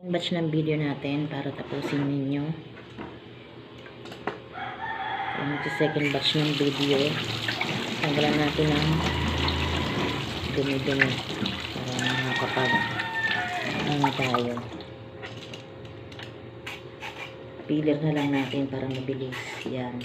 Yung batch ng video natin para tapusin ninyo. Yung second batch ng video. Tanggalan natin ng dumi-dumi para makakapag ano tayo. Peeler na lang natin para mabilis. Yan.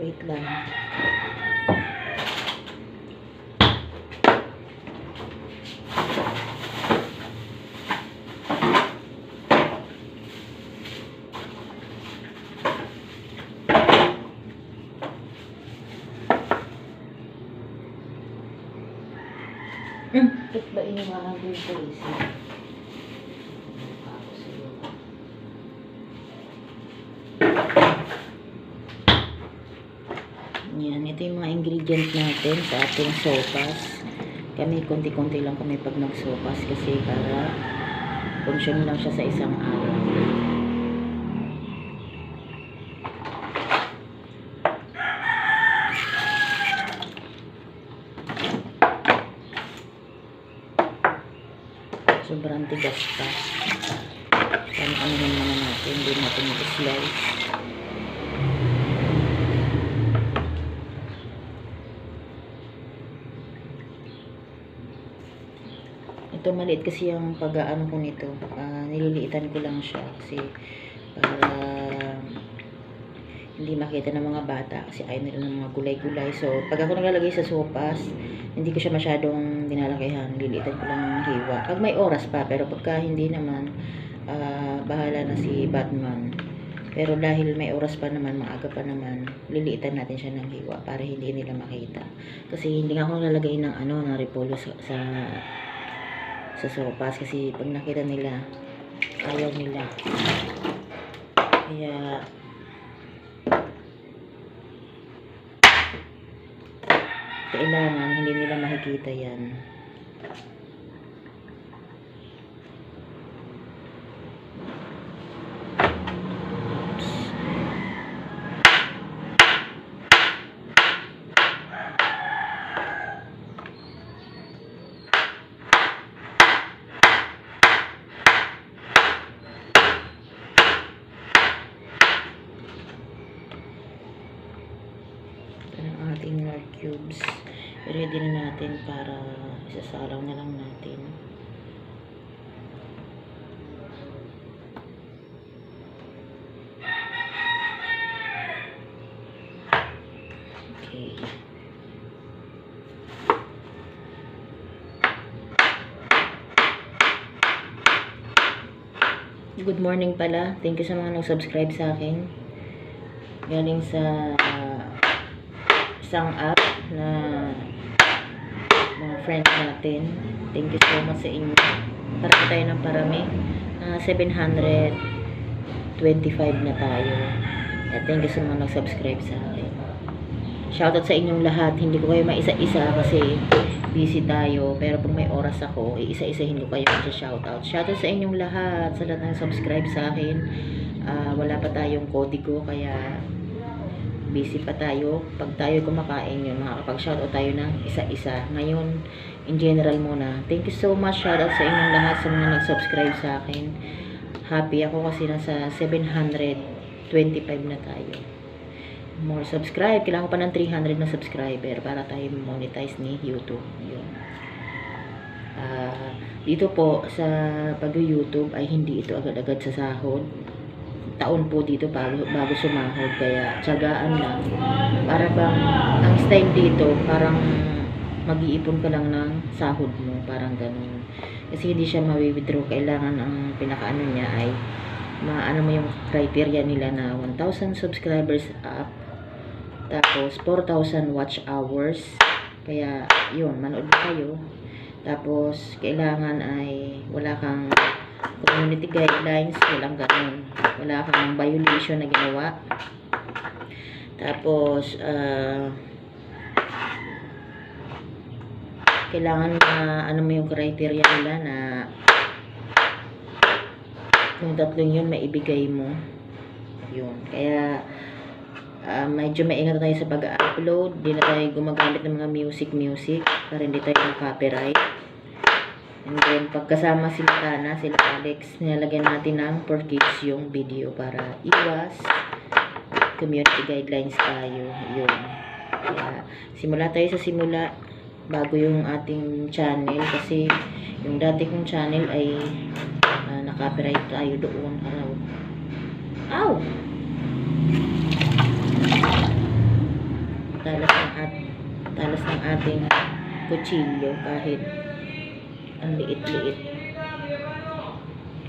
Wait lang. Ba't ba iniwanan ko yung police? Yan, ito yung mga ingredients natin sa ating sopas. Kami, konti-konti lang kami pag nagsopas kasi para consume lang siya sa isang araw. Sobrang tigas pa. Kaya ano naman natin, hindi natin i-slice. Ito maliit kasi yung pag-aano ko nito. Ah, nililiitan ko lang siya kasi para hindi makita ng mga bata kasi ayaw nila ng mga gulay-gulay. So, pag ako naglalagay sa sopas, hindi ko siya masyadong dinalakihan. Liliitan ko lang ng hiwa. Pag may oras pa, pero pagka hindi naman, ah, bahala na si Batman. Pero dahil may oras pa naman, maaga pa naman, liliitan natin siya ng hiwa para hindi nila makita. Kasi hindi ako nalagay ng ano, ng repolyo sa, sa sa sopas kasi pag nakita nila ayaw nila kaya kailangan hindi nila makikita yan ito ang nor cubes ready na natin para isasalaw na lang natin okay Good morning pala. Thank you sa mga nag-subscribe sa akin. Galing sa ah, isang app na mga friends natin. Thank you so much sa inyo. Parami tayo ng parami. Ah, 725 na tayo. At thank you sa mga nag-subscribe sa akin. Shoutout sa inyong lahat. Hindi ko kayo maisa-isa kasi busy tayo. Pero pag may oras ako, iisa-isahin ko kayo sa shoutout. Shoutout sa inyong lahat. Sa lahat ng subscribe sa akin. Ah, wala pa tayong kodigo kaya busy pa tayo. Pag tayo kumakain yun, makakapag-shoutout tayo ng isa-isa. Ngayon, in general muna. Thank you so much. Shoutout sa inyong lahat sa mga nag-subscribe sa akin. Happy ako kasi nasa 725 na tayo. More subscribe. Kailangan ko pa ng 300 na subscriber para tayo monetize ni YouTube. Yun. Ah, dito po sa pag-YouTube ay hindi ito agad-agad sa sahod taon po dito bago, bago sumahod. Kaya tsagaan lang. Para bang ang style dito parang mag-iipon ka lang ng sahod mo. Parang ganun. Kasi hindi siya mawi-withdraw. Kailangan ang pinakaano niya ay maano mo yung criteria nila na 1,000 subscribers up tapos 4,000 watch hours. Kaya yun manood kayo. Tapos kailangan ay wala kang community guidelines, walang ganun. Wala kang violation na ginawa. Tapos, ah, kailangan na, ano mo yung criteria nila na yung tatlong yun maibigay mo. Yun. Kaya, ah, medyo maingat tayo sa pag-upload. Hindi na tayo gumagamit ng mga music-music para hindi tayo copyright. And then, pagkasama sila Tana, sila Alex, nilalagyan natin ng for kids yung video para iwas community guidelines tayo. Yun. Kaya, simula tayo sa simula bago yung ating channel kasi yung dati kong channel ay ah, na-copyright tayo doon. Araw. Ow! Talas ng at talas ng ating kutsilyo kahit ang liit-liit.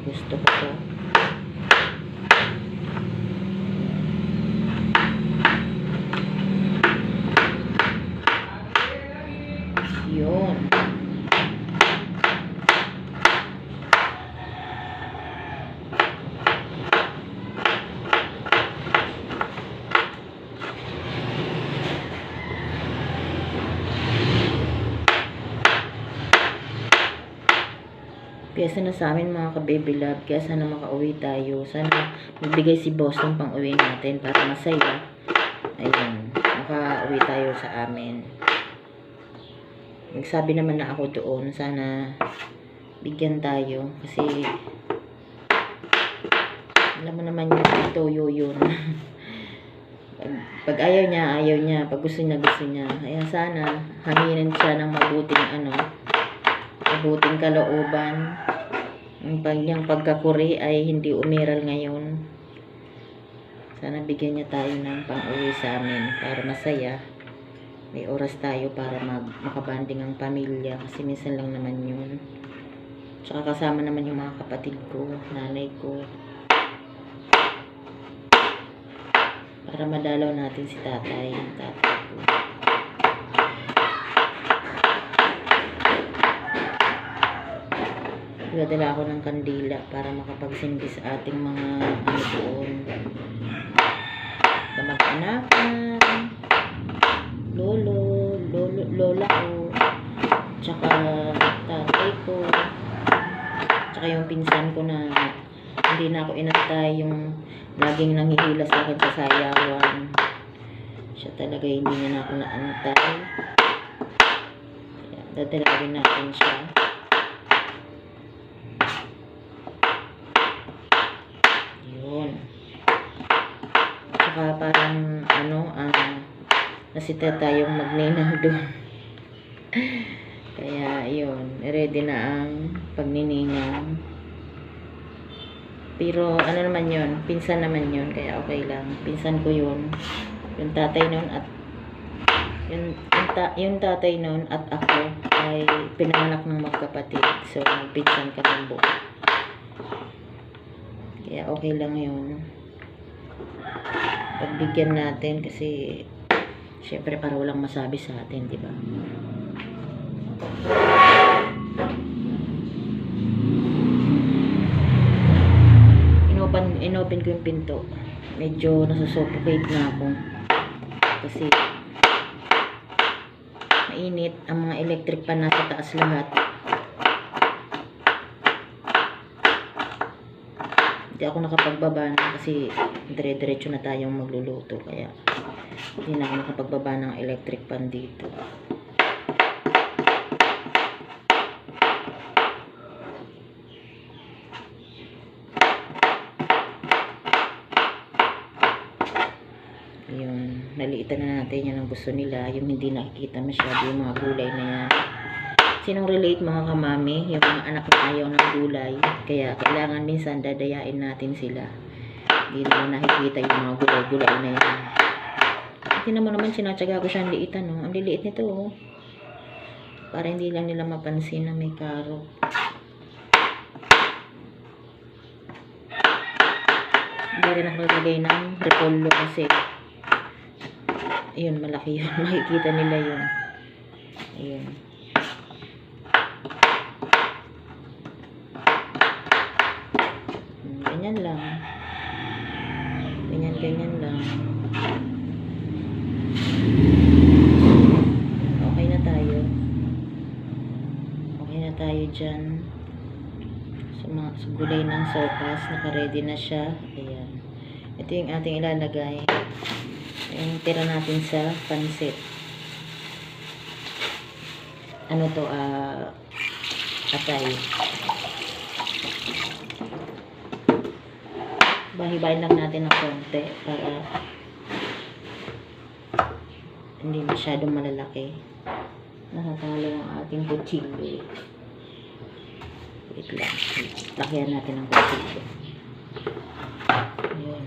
Gusto ko to. Yun. Kaya sana sa amin mga ka-baby love, kaya sana makauwi tayo. Sana magbigay si boss ng pang uwi natin para masaya. Ayun, makauwi tayo sa amin. Nagsabi naman na ako doon, sana bigyan tayo. Kasi, alam mo naman yung itoyo yun. pag, ayaw niya, ayaw niya. Pag gusto niya, gusto niya. Kaya sana, hanginin siya ng mabuting ano, mabuting kalooban. Ang kanyang pagkakuri ay hindi umiral ngayon. Sana bigyan niya tayo ng pang-uwi sa amin para masaya. May oras tayo para mag makabanding ang pamilya kasi minsan lang naman yun. Tsaka kasama naman yung mga kapatid ko, nanay ko. Para madalaw natin si tatay, tatay ko. Nagdala ako ng kandila para makapagsindi sa ating mga ano doon. Kamag-anakan, lolo, lolo, lola ko, tsaka tatay ko, tsaka yung pinsan ko na hindi na ako inantay yung laging nanghihila sa akin sa sayawan. Siya talaga hindi na ako naantay. Dadalawin natin siya. Yun. Tsaka parang ano, ah, nasita tayong magninang doon. Kaya yun, ready na ang pagnininang. Pero ano naman yun, pinsan naman yun, kaya okay lang. Pinsan ko yun. Yung tatay nun at yung, yung, ta, yung tatay nun at ako ay pinanganak ng magkapatid. So, pinsan kami buo. Kaya okay lang yun. Pagbigyan natin kasi syempre para walang masabi sa atin, di ba? Inopen, inopen ko yung pinto. Medyo nasusuffocate na ako. Kasi mainit. Ang mga electric pa nasa taas lahat. Hindi ako nakapagbaba na kasi dire-diretso na tayong magluluto. Kaya hindi na ako nakapagbaba ng electric pan dito. Yung naliitan na natin yan ang gusto nila. Yung hindi nakikita masyado yung mga gulay na yan. Sinong relate mga kamami? Yung mga anak na ayaw ng gulay. Kaya kailangan minsan dadayain natin sila. Hindi nila nakikita yung mga gulay-gulay na yan. Tingnan mo naman sinatsaga ko siya ang liitan. No? Ang liliit nito. Oh. Para hindi lang nila mapansin na may karo. Hindi rin ako naglagay ng repolyo kasi ayun malaki yun. Makikita nila yun. Ayun. Hmm, Ganyan lang. Ganyan, ganyan lang. Okay na tayo. Okay na tayo dyan. sa mga sa gulay ng sopas. Naka-ready na siya. Ayan. Ito yung ating ilalagay. Yung tira natin sa pansit. Ano to, ah, atay. Bahibayin lang natin ng konti para hindi masyadong malalaki. Nakatalo ang ating kutsilyo. Wait lang. Lakyan natin kutsilyo. Ayan.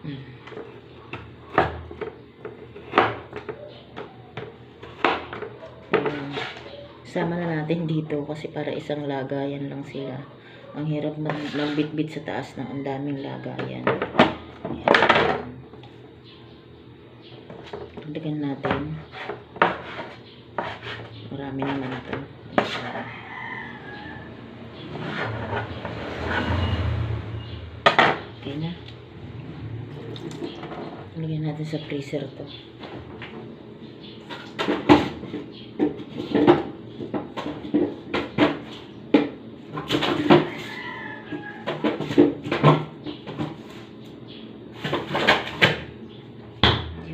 Mm. Ayan. Sama na natin dito kasi para isang lagayan lang sila. Ang hirap mag- magbitbit sa taas ng ang daming lagayan. Ayan. Dagdagan natin. Marami naman ito. Ayan. Okay na. Lagyan natin sa freezer to.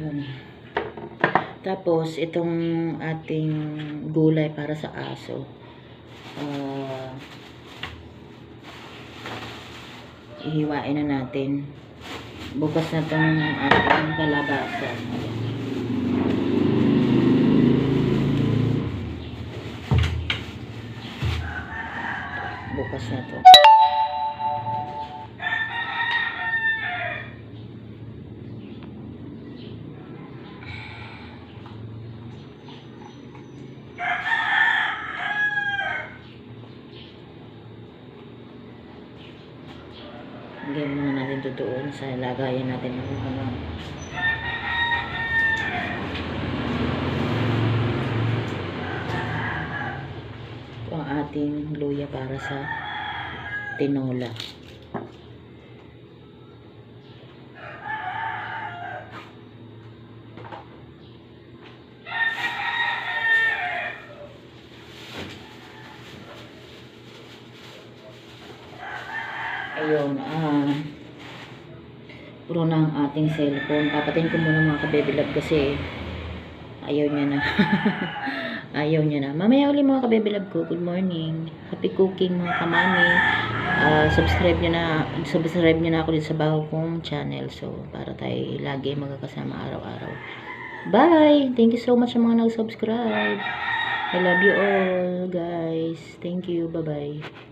Yun. Tapos, itong ating gulay para sa aso. Ah, ihiwain na natin. Bukas na itong ating kalabasan. Bukas na to. Hindi muna natin sa lagayan natin ng ano. Ito ang ating luya para sa tinola. Ayun, ah, puro na ang ating cellphone. Papatin ko muna mga kabebilab kasi ayaw niya na. ayaw niya na. Mamaya ulit mga kabebilab ko. Good morning. Happy cooking mga kamami. Ah, subscribe niyo na, subscribe niyo na ako din sa bago kong channel. So, para tayo lagi magkakasama araw-araw. Bye! Thank you so much sa mga nag-subscribe. I love you all, guys. Thank you. Bye-bye.